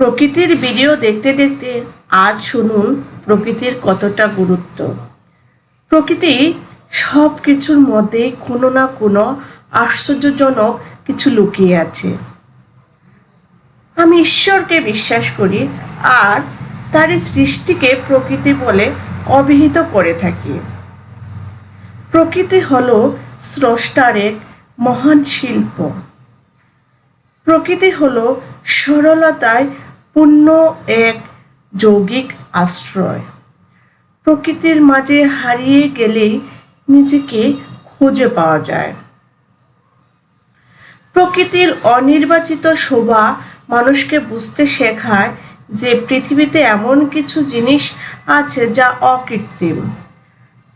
প্রকৃতির ভিডিও দেখতে দেখতে আজ শুনুন প্রকৃতির কতটা গুরুত্ব। প্রকৃতি সব কিছুর মধ্যে কোনো না কোনো আশ্চর্যজনক কিছু লুকিয়ে আছে। আমি ঈশ্বরকে বিশ্বাস করি আর তার সৃষ্টিকে প্রকৃতি বলে অভিহিত করে থাকি। প্রকৃতি হলো স্রষ্টার এক মহান শিল্প। প্রকৃতি হলো সরলতায় পূর্ণ এক যৌগিক আশ্রয়। প্রকৃতির মাঝে হারিয়ে গেলেই নিজেকে খুঁজে পাওয়া যায়। প্রকৃতির অনির্বাচিত শোভা মানুষকে বুঝতে শেখায় যে পৃথিবীতে এমন কিছু জিনিস আছে যা অকৃত্রিম।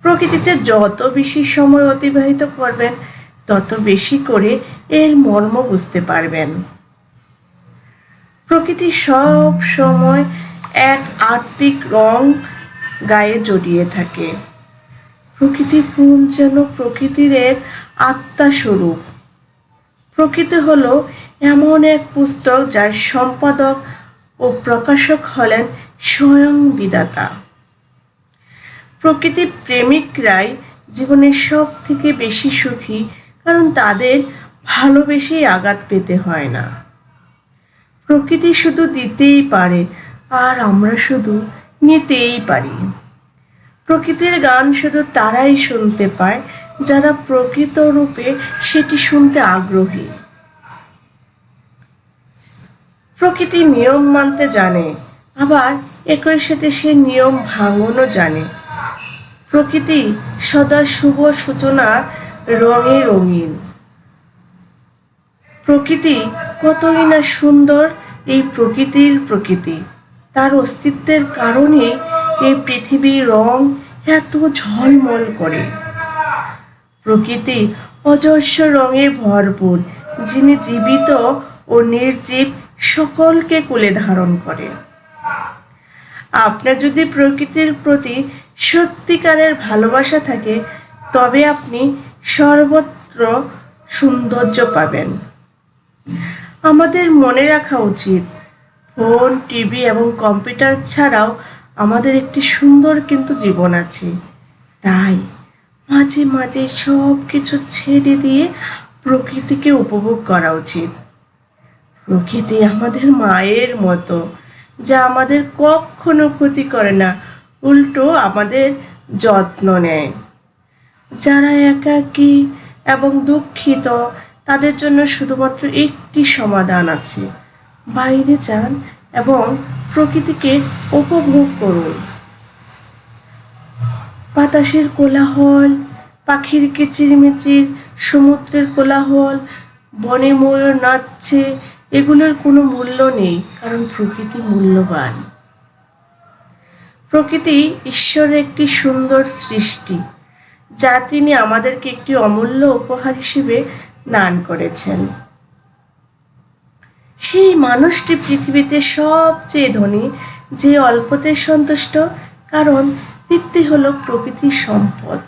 প্রকৃতিতে যত বেশি সময় অতিবাহিত করবেন, তত বেশি করে এর মর্ম বুঝতে পারবেন। প্রকৃতি সব সময় এক আর্থিক রং গায়ে জড়িয়ে থাকে। প্রকৃতি ফুল যেন প্রকৃতির এক আত্মা স্বরূপ প্রকৃতি হলো এমন এক পুস্তক যার সম্পাদক ও প্রকাশক হলেন স্বয়ং বিদাতা প্রকৃতি প্রেমিকরাই জীবনের সব থেকে বেশি সুখী, কারণ তাদের ভালোবেসেই আঘাত পেতে হয় না। প্রকৃতি শুধু দিতেই পারে, আর আমরা শুধু নিতেই পারি। প্রকৃতির গান শুধু তারাই শুনতে পায়, যারা প্রকৃত রূপে সেটি শুনতে আগ্রহী। প্রকৃতি নিয়ম মানতে জানে, আবার একই সাথে সে নিয়ম ভাঙনও জানে। প্রকৃতি সদা শুভ সূচনার রঙে রঙিন। প্রকৃতি কতই না সুন্দর এই প্রকৃতির প্রকৃতি। তার অস্তিত্বের কারণে এই পৃথিবীর রং এত ঝলমল করে। প্রকৃতি অজস্র রঙে ভরপুর, যিনি জীবিত ও নির্জীব সকলকে কুলে ধারণ করে। আপনার যদি প্রকৃতির প্রতি সত্যিকারের ভালোবাসা থাকে, তবে আপনি সর্বত্র সৌন্দর্য পাবেন। আমাদের মনে রাখা উচিত। ফোন, টিভি এবং কম্পিউটার ছাড়াও আমাদের একটি সুন্দর কিন্তু জীবন আছে। তাই মাঝে মাঝে সব কিছু ছেড়ে দিয়ে প্রকৃতিকে উপভোগ করা উচিত। প্রকৃতি আমাদের মায়ের মতো, যা আমাদের কখনো ক্ষতি করে না, উল্টো আমাদের যত্ন নেয়। যারা একাকী এবং দুঃখিত তাদের জন্য শুধুমাত্র একটি সমাধান আছে। বাইরে যান এবং প্রকৃতিকে উপভোগ করুন। বাতাসের কোলাহল, পাখির কিচিরমিচির, সমুদ্রের কোলাহল, বনে ময়ূর নাচছে, এগুলোর কোনো মূল্য নেই, কারণ প্রকৃতি মূল্যবান। প্রকৃতি ঈশ্বরের একটি সুন্দর সৃষ্টি, যা তিনি আমাদেরকে একটি অমূল্য উপহার হিসেবে দান করেছেন। সেই মানুষটি পৃথিবীতে সবচেয়ে ধনী, যে অল্পতে সন্তুষ্ট, কারণ তৃপ্তি হলো প্রকৃতির সম্পদ।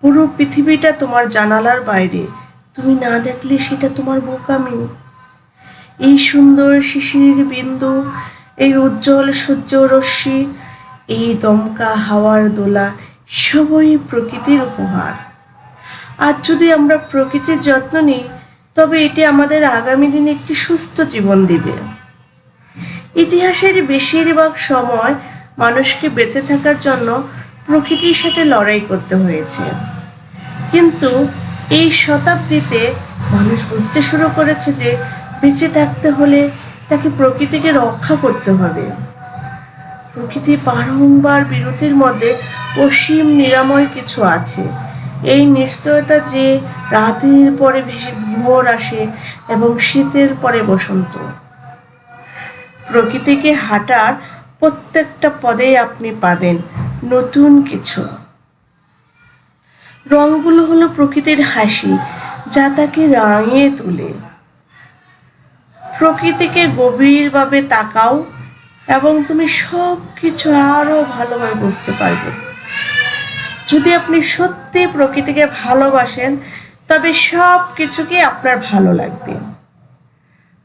পুরো পৃথিবীটা তোমার জানালার বাইরে, তুমি না দেখলে সেটা তোমার বোকামি। এই সুন্দর শিশির বিন্দু, এই উজ্জ্বল সূর্য রশ্মি, এই দমকা হাওয়ার দোলা, সবই প্রকৃতির উপহার। আজ যদি আমরা প্রকৃতির যত্ন নিই, তবে এটি আমাদের আগামী দিনে একটি সুস্থ জীবন দিবে। ইতিহাসের বেশিরভাগ সময় মানুষকে বেঁচে থাকার জন্য প্রকৃতির সাথে লড়াই করতে হয়েছে। কিন্তু এই শতাব্দীতে মানুষ বুঝতে শুরু করেছে যে বেঁচে থাকতে হলে তাকে প্রকৃতিকে রক্ষা করতে হবে। প্রকৃতি বারংবার বিরতির মধ্যে অসীম নিরাময় কিছু আছে। এই নিশ্চয়তা যে রাতের পরে ভেসে ভোর আসে এবং শীতের পরে বসন্ত। প্রকৃতিকে হাঁটার প্রত্যেকটা পদে আপনি পাবেন নতুন কিছু। রঙগুলো হলো প্রকৃতির হাসি, যা তাকে রাঙিয়ে তোলে। প্রকৃতিকে গভীরভাবে তাকাও এবং তুমি সব কিছু আরও ভালোভাবে বুঝতে পারবে। যদি আপনি সত্যি প্রকৃতিকে ভালোবাসেন, তবে সব কিছুকে আপনার ভালো লাগবে।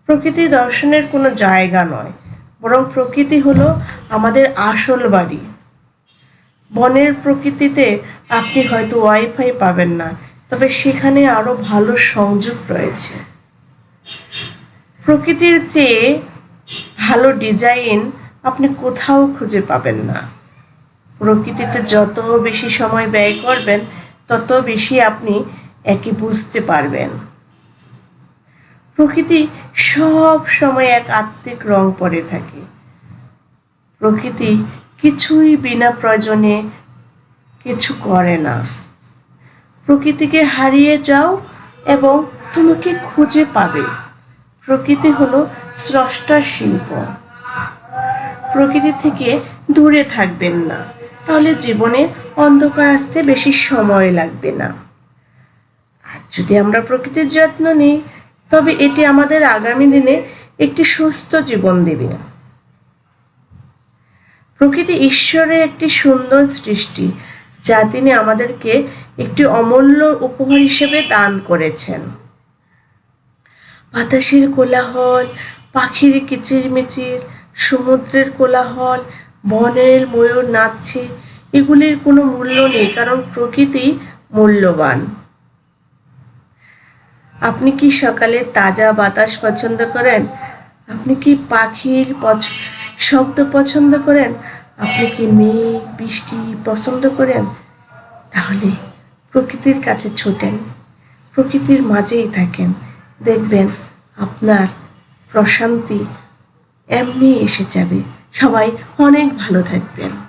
প্রকৃতি দর্শনের কোনো জায়গা নয়, বরং প্রকৃতি হলো আমাদের আসল বাড়ি। বনের প্রকৃতিতে আপনি হয়তো ওয়াইফাই পাবেন না, তবে সেখানে আরও ভালো সংযোগ রয়েছে। প্রকৃতির চেয়ে ভালো ডিজাইন আপনি কোথাও খুঁজে পাবেন না। প্রকৃতিতে যত বেশি সময় ব্যয় করবেন, তত বেশি আপনি একে বুঝতে পারবেন। প্রকৃতি সব সময় এক আত্মিক রং পরে থাকে। প্রকৃতি কিছুই বিনা প্রয়োজনে কিছু করে না। প্রকৃতিকে হারিয়ে যাও এবং তোমাকে খুঁজে পাবে। প্রকৃতি হলো স্রষ্টার শিল্প। প্রকৃতি থেকে দূরে থাকবেন না। তাহলে জীবনে অন্ধকার আসতে বেশি সময় লাগবে না। আর যদি আমরা প্রকৃতির যত্ন নিই, তবে এটি আমাদের আগামী দিনে একটি সুস্থ জীবন দেবে। প্রকৃতি ঈশ্বরের একটি সুন্দর সৃষ্টি, যা তিনি আমাদেরকে একটি অমূল্য উপহার হিসেবে দান করেছেন। বাতাসের কোলাহল, পাখির কিচিরমিচির, সমুদ্রের কোলাহল বনের ময়ূর নাচছে, এগুলির কোনো মূল্য নেই, কারণ প্রকৃতি মূল্যবান। আপনি কি সকালে তাজা বাতাস পছন্দ করেন? আপনি কি পাখির শব্দ পছন্দ করেন? আপনি কি মেঘ, বৃষ্টি পছন্দ করেন? তাহলে প্রকৃতির কাছে ছোটেন, প্রকৃতির মাঝেই থাকেন। দেখবেন আপনার প্রশান্তি এমনি এসে যাবে। সবাই অনেক ভালো থাকবেন।